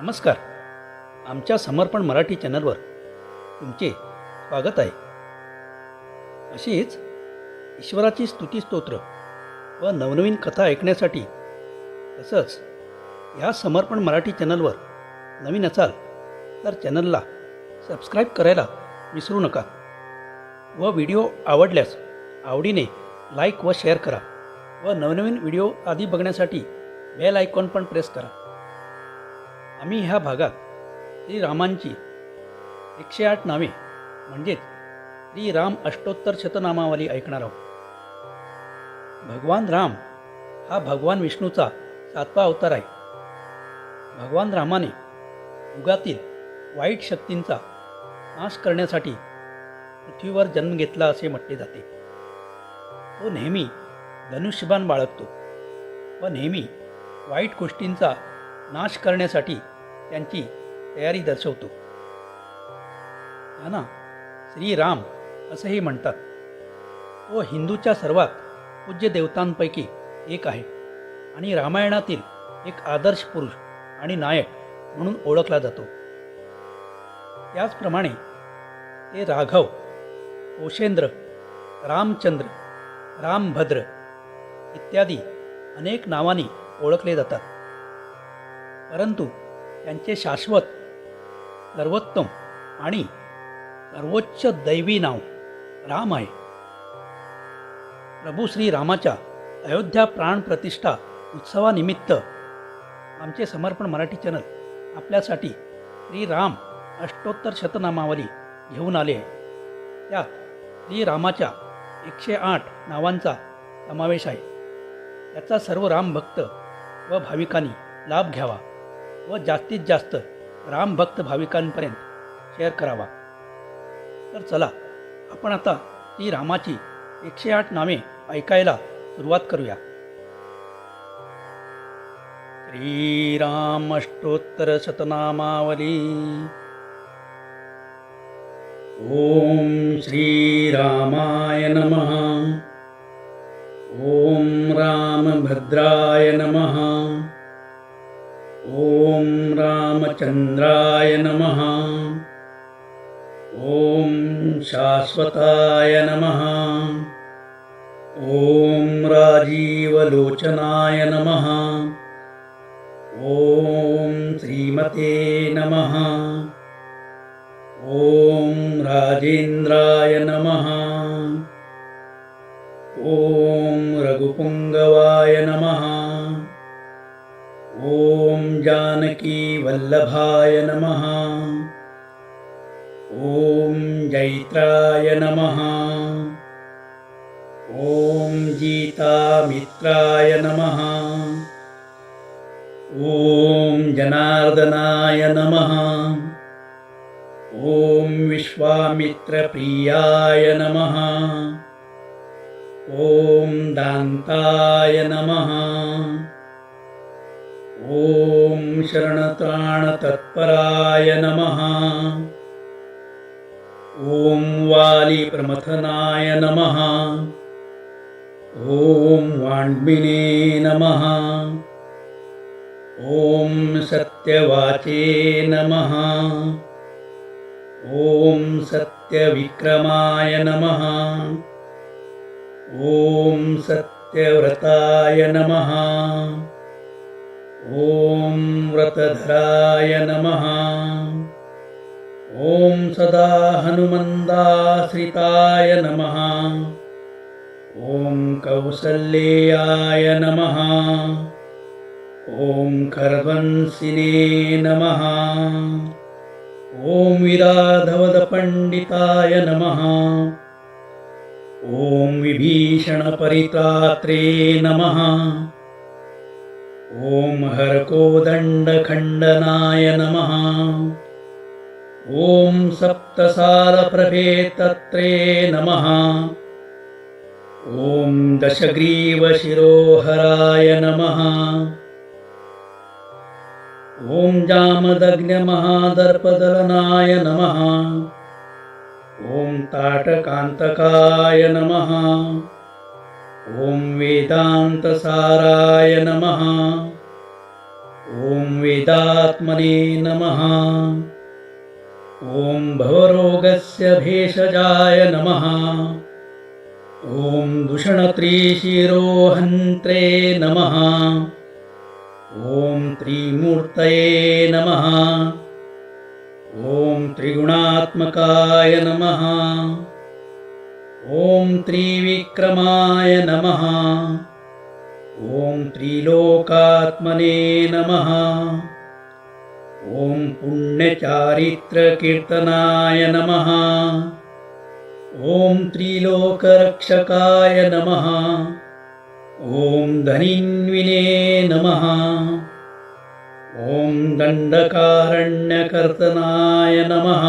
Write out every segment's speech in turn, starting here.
नमस्कार. आमच्या समर्पण मराठी चॅनलवर तुमचे स्वागत आहे. अशीच ईश्वराची स्तुतीस्तोत्र व नवनवीन कथा ऐकण्यासाठी तसंच ह्या समर्पण मराठी चॅनलवर नवीन असाल तर चॅनलला सबस्क्राईब करायला विसरू नका व व्हिडिओ आवडल्यास आवडीने लाईक व शेअर करा व नवनवीन व्हिडिओ आधी बघण्यासाठी बेल आयकॉन पण प्रेस करा. आम्ही ह्या भागात श्रीरामांची एकशे आठ नावे म्हणजेच श्रीराम अष्टोत्तर शतनामावली ऐकणार आहोत. भगवान राम हा भगवान विष्णूचा सातवा अवतार आहे. भगवान रामाने युगातील वाईट शक्तींचा नाश करण्यासाठी पृथ्वीवर जन्म घेतला असे म्हटले जाते. तो नेहमी धनुष्यबाण बाळगतो. व नेहमी वाईट गोष्टींचा नाश करण्यासाठी त्यांची तयारी दर्शवतो. त्यांना श्रीराम असंही म्हणतात तो हिंदूच्या सर्वात पूज्य देवतांपैकी एक आहे आणि रामायणातील एक आदर्श पुरुष आणि नायक म्हणून ओळखला जातो. त्याचप्रमाणे ते राघव कोशेंद्र रामचंद्र रामभद्र इत्यादी अनेक नावांनी ओळखले जातात. परंतु त्यांचे शाश्वत सर्वोत्तम आणि सर्वोच्च दैवी नाव राम आहे. प्रभू श्री रामाच्या अयोध्या प्राण प्रतिष्ठा उत्सवानिमित्त आमचे समर्पण मराठी चॅनल आपल्यासाठी श्रीराम अष्टोत्तर शतनामावली घेऊन आले आहे. त्यात श्रीरामाच्या एकशे आठ नावांचा समावेश आहे. याचा सर्व रामभक्त व भाविकांनी लाभ घ्यावा. व जास्तीत जास्त रामभक्त भाविकांपर्यंत शेअर करावा. तर चला आपण आता ती रामाची एकशे आठ नावे ऐकायला सुरुवात करूया. श्रीराम अष्टोत्तर शतनामावली. ओम श्रीरामाय नमः. ॐ रामभद्राय नमः. ॐ रामचन्द्राय नमः। ॐ शाश्वताय नमः। ॐ राजीवलोचनाय नमः। ॐ श्रीमते नमः। ॐ राजेन्द्राय नमः। ॐ रघुपुङ्गवाय जानकीवल्लभाय नमः। ॐ जैत्राय नमः। ॐ गीतामित्राय नमः। ॐ जनार्दनाय नमः। ॐ विश्वामित्रप्रियाय नमः। ॐ दान्ताय नमः। ॐ शरणत्राणतत्पराय नमः ॐ वालिप्रमथनाय नमः ॐ वाण्मिने नमः ॐ सत्यवाचे नमः ॐ सत्यविक्रमाय नमः ॐ सत्यव्रताय नमः ॐ व्रतधराय नमः। ॐ सदा हनुमन्दाश्रिताय नमः। ॐ कौसल्येयाय नमः। ॐ खर्वंसिने नमः। ॐ विराधवदपण्डिताय नमः। ॐ विभीषणपरित्रात्रे नमः ॐ हरकोदण्डखण्डनाय नमः। ॐ सप्तसारप्रभेतत्रे नमः। ॐ दशग्रीवशिरोहराय नमः। ॐ जामदग्न्यमहादर्पदलनाय नमः। ॐ ताटकान्तकाय नमः ॐ वेदान्तसाराय नमः। ॐ वेदात्मने नमः। ॐ भवरोगस्य भेषजाय नमः। ॐ दूषणत्रिशिरोहन्त्रे नमः। ॐ त्रिमूर्तये नमः। ॐ त्रिगुणात्मकाय नमः ॐ त्रिविक्रमाय नमः। ॐ त्रिलोकात्मने नमः। ॐ पुण्यचारित्रकीर्तनाय नमः। ॐ त्रिलोकरक्षकाय नमः। ॐ धनिन्विने नमः। ॐ दण्डकारण्यकर्तनाय नमः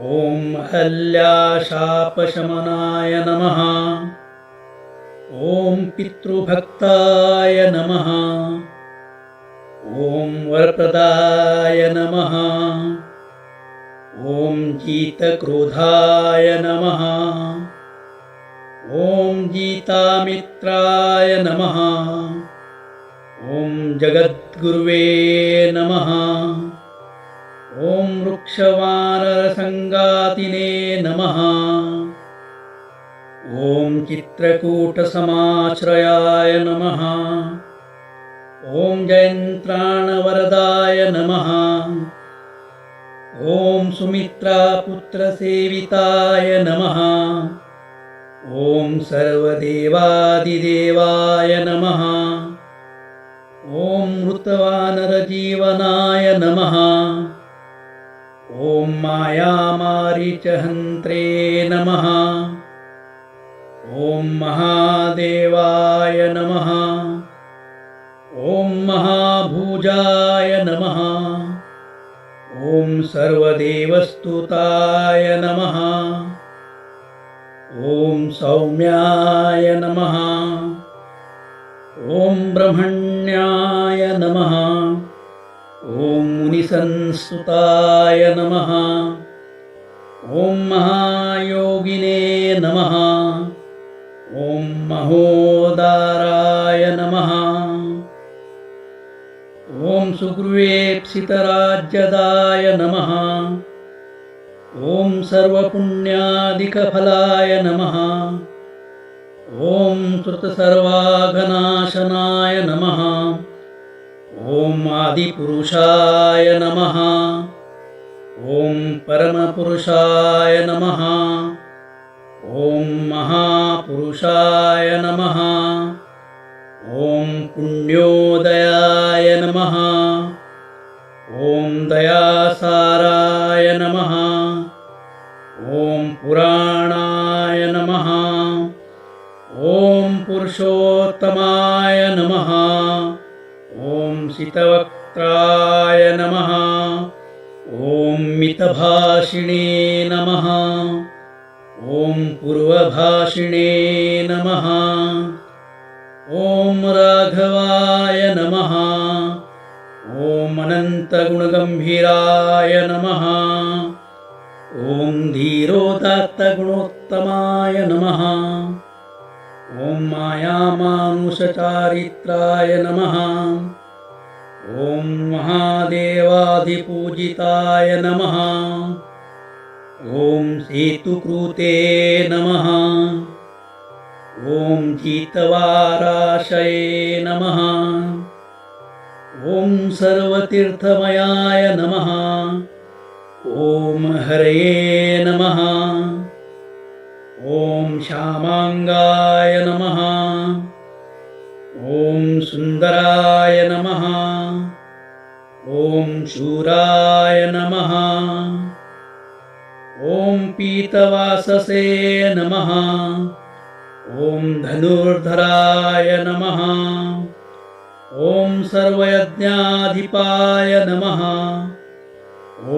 ॐ अहल्याशापशमनाय नमः। ॐ पितृभक्ताय नमः। ॐ वरप्रदाय नमः। ॐ जीतक्रोधाय नमः। ॐ गीतामित्राय नमः। ॐ जगद्गुर्वे नमः वृक्षवानरसङ्गातिने नमः। ॐ चित्रकूटसमाश्रयाय नमः। ॐ जयन्त्राणवरदाय नमः। ॐ सुमित्रापुत्रसेविताय नमः। ॐ सर्वदेवादिदेवाय नमः। ॐ मृतवानरजीवनाय नमः ॐ मायामारीचहन्त्रे नमः। ॐ महादेवाय नमः। ॐ महाभुजाय नमः। ॐ सर्वदेवस्तुताय नमः। ॐ सौम्याय नमः। ॐ ब्रह्मण्याय नमः ॐ मुनिसंस्तुताय नमः। ॐ महायोगिने नमः। ॐ महोदाराय नमः। ॐ सुगृवेप्सितराज्यदाय नमः। ॐ सर्वपुण्यादिकफलाय नमः। ॐ श्रुतसर्वाघनाशनाय नमः ॐ आदिपुरुषाय नमः। ॐ परमपुरुषाय नमः। ॐ महापुरुषाय नमः। ॐ पुण्योदयाय नमः। ॐ दयासाराय नमः। ॐ पुराणाय नमः। ॐ पुरुषोत्तमाय नमः ॐ सितवक्त्राय नमः। ॐ मितभाषिणे नमः। ॐ पूर्वभाषिणे नमः। ॐ राघवाय नमः। ॐ अनन्तगुणगम्भीराय नमः। ॐ धीरोदात्तगुणोत्तमाय नमः। ॐ मायामानुषचारित्राय नमः ॐ महादेवाधिपूजिताय नमः। ॐ सेतुकृते नमः। ॐ जीतवाराशये नमः। ॐ सर्वतीर्थमयाय नमः। ॐ हरये नमः। ॐ श्यामाङ्गाय नमः। ॐ सुन्दराय नमः। ॐ शूराय नमः। ॐ पीतवाससे नमः। ॐ धनुर्धराय नमः। ॐ सर्वयज्ञाधिपाय नमः।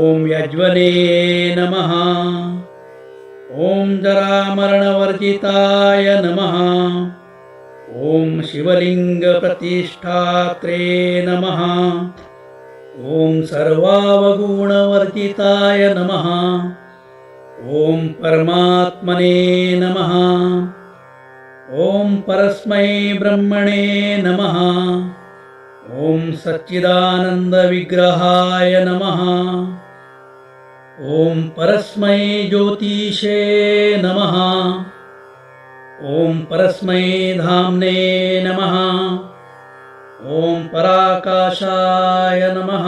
ॐ यज्वने नमः। ॐ जरामरणवर्जिताय नमः। ॐ शिवलिङ्गप्रतिष्ठात्रे नमः ॐ सर्वावगुणवर्जिताय नमः। ॐ परमात्मने नमः। ॐ परस्मै ब्रह्मणे नमः। ॐ सच्चिदानन्दविग्रहाय नमः। ॐ परस्मै ज्योतिषे नमः। ॐ परस्मै धाम्ने नमः ॐ पराकाशाय नमः।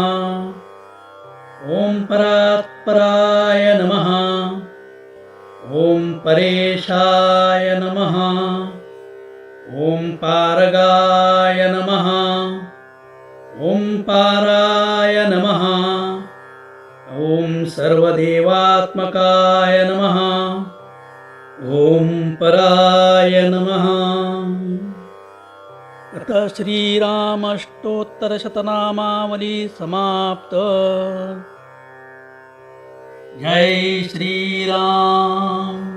ॐ परात्पराय नमः। ॐ परेशाय नमः। ॐ पारगाय नमः। ॐ पाराय नमः। ॐ सर्वदेवात्मकाय नमः। ॐ पराय नमः श्रीरामष्टोत्तरशतनामावली समाप्त। जय श्रीराम